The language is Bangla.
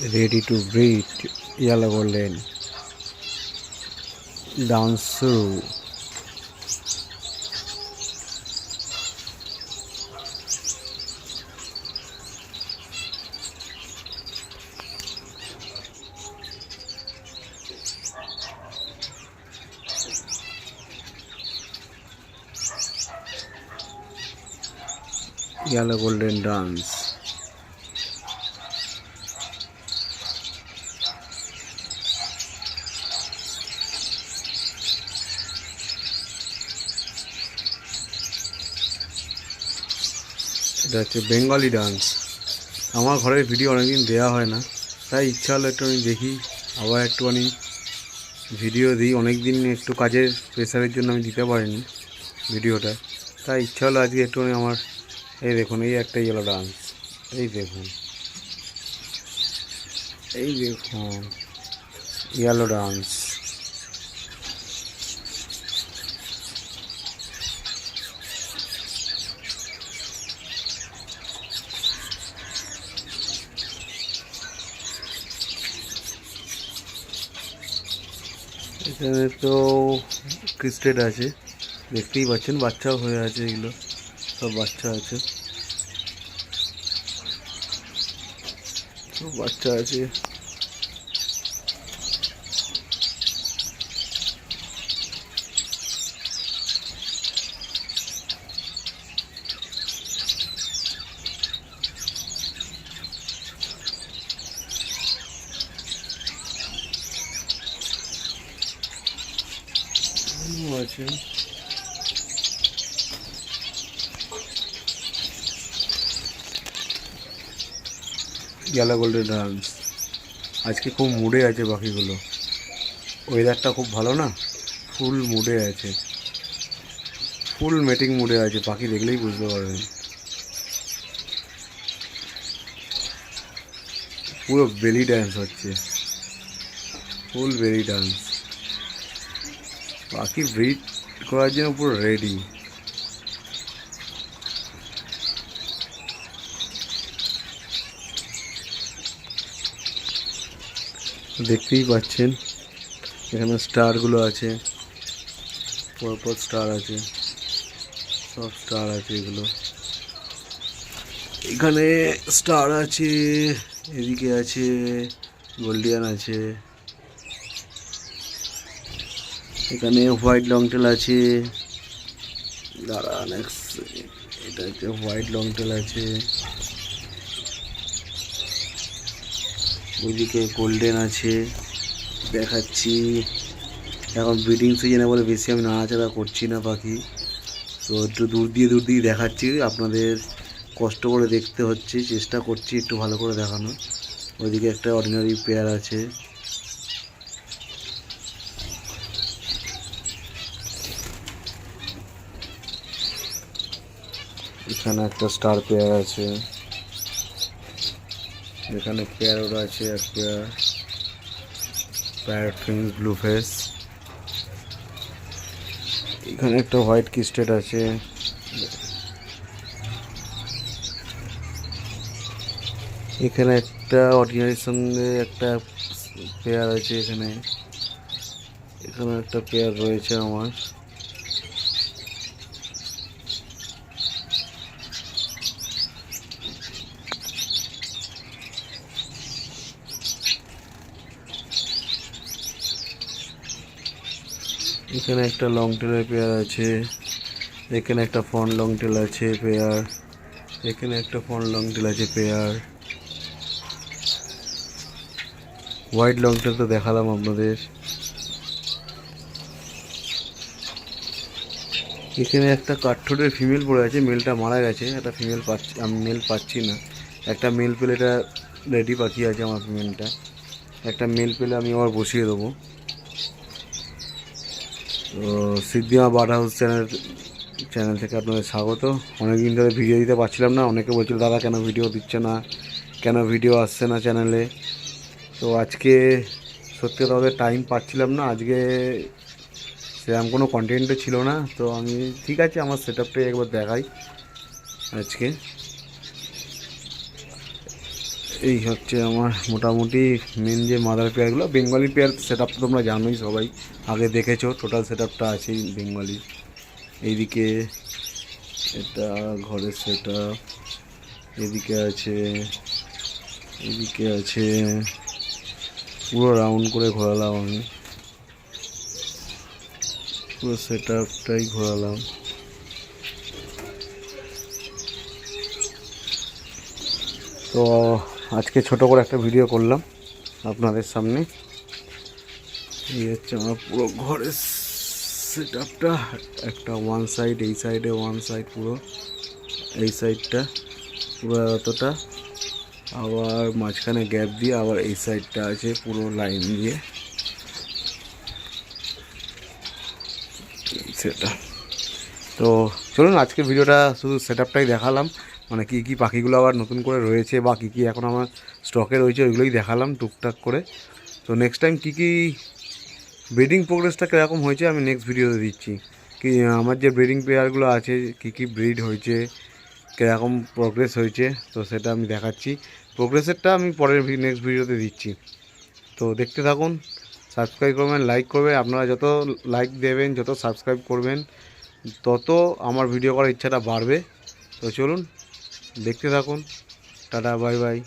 ready to breed yellow golden through. Yellow golden dance এটা হচ্ছে বেঙ্গলি ডান্স আমার ঘরের ভিডিও অনেকদিন দেওয়া হয় না, তাই ইচ্ছা হলো একটু আমি দেখি, আবার একটুখানি ভিডিও দিই। অনেক দিন একটু কাজের প্রেশারের জন্য আমি দিতে পারিনি ভিডিওটা তাই ইচ্ছা হলো আজকে একটুখানি আমার, এই দেখুন, এই একটা ইয়েলো ডান্স এই দেখুন। এই দেখুন ইয়েলো ডান্স এখানে তো ক্রিস্টেড আছে, দেখতেই পাচ্ছেন, বাচ্চাও হয়ে আছে এগুলো, সব বাচ্চা আছে। সব বাচ্চা আছে। আছে গেলা গোল্ডেন ডান্স আজকে খুব মুডে আছে পাখিগুলো। ওয়েদারটা খুব ভালো না? ফুল মুডে আছে। ফুল মেটিং মুডে আছে। পাখি দেখলেই বুঝতে পারবেন। পুরো বেলি ডান্স হচ্ছে। ফুল বেলি ডান্স পাখি ব্রিড করার জন্য পুরো রেডি দেখতেই পাচ্ছেন, এখানে স্টারগুলো আছে পরপর স্টার আছে, সব স্টার আছে এগুলো। এখানে স্টার আছে, এদিকে আছে গোল্ডিয়ান আছে। এখানে হোয়াইট লংটেল আছে। দাঁড়া নেক্সট এটা হচ্ছে হোয়াইট লংটেল আছে। ওইদিকে গোল্ডেন আছে। দেখাচ্ছি। এখন ব্রিডিং সিজনে বলে বেশি আমি নাড়াচাড়া করছি না পাখি তো একটু দূর দিয়ে দূর দিয়ে দেখাচ্ছি। আপনাদের কষ্ট করে দেখতে হচ্ছে। চেষ্টা করছি একটু ভালো করে দেখানো ওইদিকে একটা অর্ডিনারি পেয়ার আছে। এখানে একটা স্টার পেয়ার আছে। এখানে প্যারোট আছে এক pair parrot fins blue face এখানে একটা হোয়াইট কিস্টেড আছে। এখানে একটা অর্ডিনারির সঙ্গে একটা পেয়ার আছে এখানে। এখানে একটা পেয়ার রয়েছে আমার। এখানে একটা লং টেলের পেয়ার আছে, এখানে একটা ফন লং টেল আছে পেয়ার এখানে একটা ফন লং টেল আছে পেয়ার হোয়াইট লং টেল তো দেখালাম আপনাদের। এখানে একটা কাঠঠোটের ফিমেল পড়ে আছে মেলটা মারা গেছে, একটা ফিমেল পাচ্ছি, আমি মেল পাচ্ছি না। একটা মেল পেলে এটা রেডি পাখি আছে আমার ফিমেলটা একটা মেল পেলে আমি আবার বসিয়ে দেবো। তো Siddhima bird house channel channel থেকে আপনাদের স্বাগত। অনেকদিন ধরে ভিডিও দিতে পারছিলাম না, অনেকে বলছিল, দাদা, কেন ভিডিও দিচ্ছে না? কেন ভিডিও আসছে না চ্যানেলে? তো আজকে সত্যি কথা টাইম পাচ্ছিলাম না। আজকে সেরকম কোনো কন্টেন্টও ছিল না। তো আমি, ঠিক আছে, আমার সেট আপটাই একবার দেখাই আজকে। এই হচ্ছে আমার মোটামুটি মেন যে মাদার পেয়ারগুলো বেঙ্গলি পেয়ার সেট তো তোমরা জানোই সবাই। আগে দেখেছ টোটাল সেট আপটা আছেই বেঙ্গলি এইদিকে এটা ঘরের সেট এদিকে আছে এদিকে আছে, পুরো রাউন্ড করে ঘোরালাম আমি। পুরো সেট আপটাই ঘোরালাম। তো আজকে ছোট করে একটা ভিডিও করলাম আপনাদের সামনে। এই হচ্ছে আমার পুরো ঘরের সেট আপটা একটা ওয়ান সাইড এই সাইডে ওয়ান সাইড পুরো। এই সাইডটা পুরো অতটা আবার মাঝখানে গ্যাপ দিয়ে আবার এই সাইডটা আছে পুরো লাইন দিয়ে। সেটা তো চলুন, আজকে ভিডিওটা শুধু সেট আপটাই দেখালাম। মানে কী কী পাখিগুলো আবার নতুন করে রয়েছে বা কী কী এখন আমার স্টকে রয়েছে, ওইগুলোই দেখালাম টুকটাক করে। তো নেক্সট টাইম কী কী ব্রিডিং প্রোগ্রেসটা কীরকম হয়েছে আমি নেক্সট ভিডিওতে দিচ্ছি। কি, আমার যে ব্রিডিং পেয়ারগুলো আছে, কী কী ব্রিড হয়েছে, কীরকম প্রোগ্রেস হয়েছে, তো সেটা আমি দেখাচ্ছি। প্রোগ্রেসেরটা আমি পরের নেক্সট ভিডিওতে দিচ্ছি। তো দেখতে থাকুন সাবস্ক্রাইব করবেন লাইক করবেন, আপনারা যত লাইক দেবেন, যত সাবস্ক্রাইব করবেন, তত আমার ভিডিও করার ইচ্ছাটা বাড়বে। তো চলুন দেখতে থাকুন। Tata bye bye.